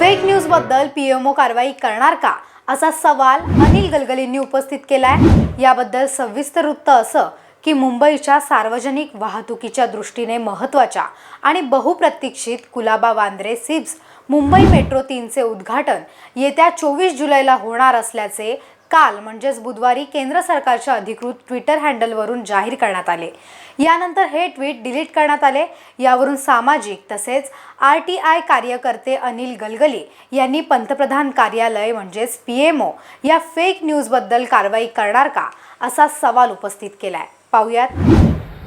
Fake न्यूजबद्दल PMO कारवाई करणार का? असा सवाल अनिल गलगलींनी उपस्थित केलाय. याबद्दल सविस्तर वृत्त असं की मुंबईच्या सार्वजनिक वाहतुकीच्या दृष्टीने महत्त्वाच्या आणि बहुप्रतीक्षित कुलाबा वांद्रे सिप्स मुंबई मेट्रो तीनचे उद्घाटन येत्या चोवीस जुलैला होणार असल्याचे काल म्हणजेच बुधवारी केंद्र सरकारच्या अधिकृत ट्विटर हँडलवरून जाहीर करण्यात आले. यानंतर हे ट्विट डिलीट करण्यात आले. यावरून सामाजिक तसेच आर टी आय कार्यकर्ते अनिल गलगली यांनी पंतप्रधान कार्यालय म्हणजेच पी एम ओ या फेक न्यूजबद्दल कारवाई करणार का असा सवाल उपस्थित केलाय. पाहुयात.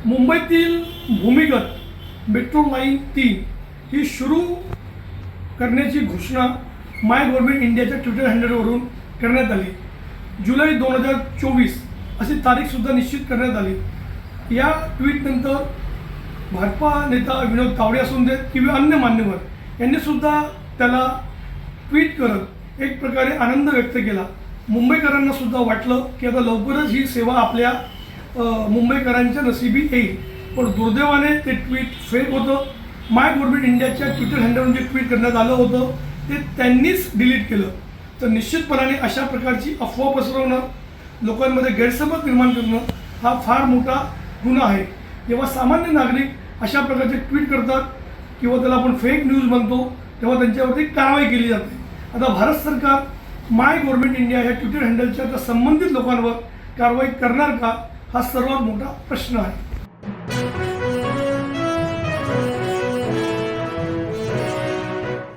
मुंबईतील भूमिगत मेट्रो लाईन तीन ही सुरू करण्याची घोषणा माय गव्हर्नमेंट इंडियाच्या ट्विटर हँडलवरून करण्यात आली. जुलै दोन हजार चोवीस अशी तारीखसुद्धा निश्चित करण्यात आली. या ट्विटनंतर भाजपा नेता विनोद तावडे असून देत किंवा अन्य मान्यवर यांनीसुद्धा त्याला ट्विट करत एक प्रकारे आनंद व्यक्त केला. मुंबईकरांना सुद्धा वाटलं की आता लवकरच ही सेवा आपल्या मुंबईकरांच्या नशिबी येईल. पण दुर्दैवाने ते ट्विट फेक होतं. माय गव्हर्नमेंट इंडियाच्या ट्विटर हँडलवरून जे ट्विट करण्यात आलं होतं ते त्यांनीच डिलीट केलं. तर निश्चितपणाने अशा प्रकारची अफवा पसरवणं लोकांमध्ये गैरसमज निर्माण करणं हा फार मोठा गुन्हा आहे. जेव्हा सामान्य नागरिक अशा प्रकारचे ट्विट करतात किंवा त्याला आपण फेक न्यूज म्हणतो तेव्हा त्यांच्यावरती कारवाई केली जाते. आता भारत सरकार माय गव्हर्नमेंट इंडिया ह्या ट्विटर हँडलच्या त्या संबंधित लोकांवर कारवाई करणार का हा सर्वात मोठा प्रश्न आहे.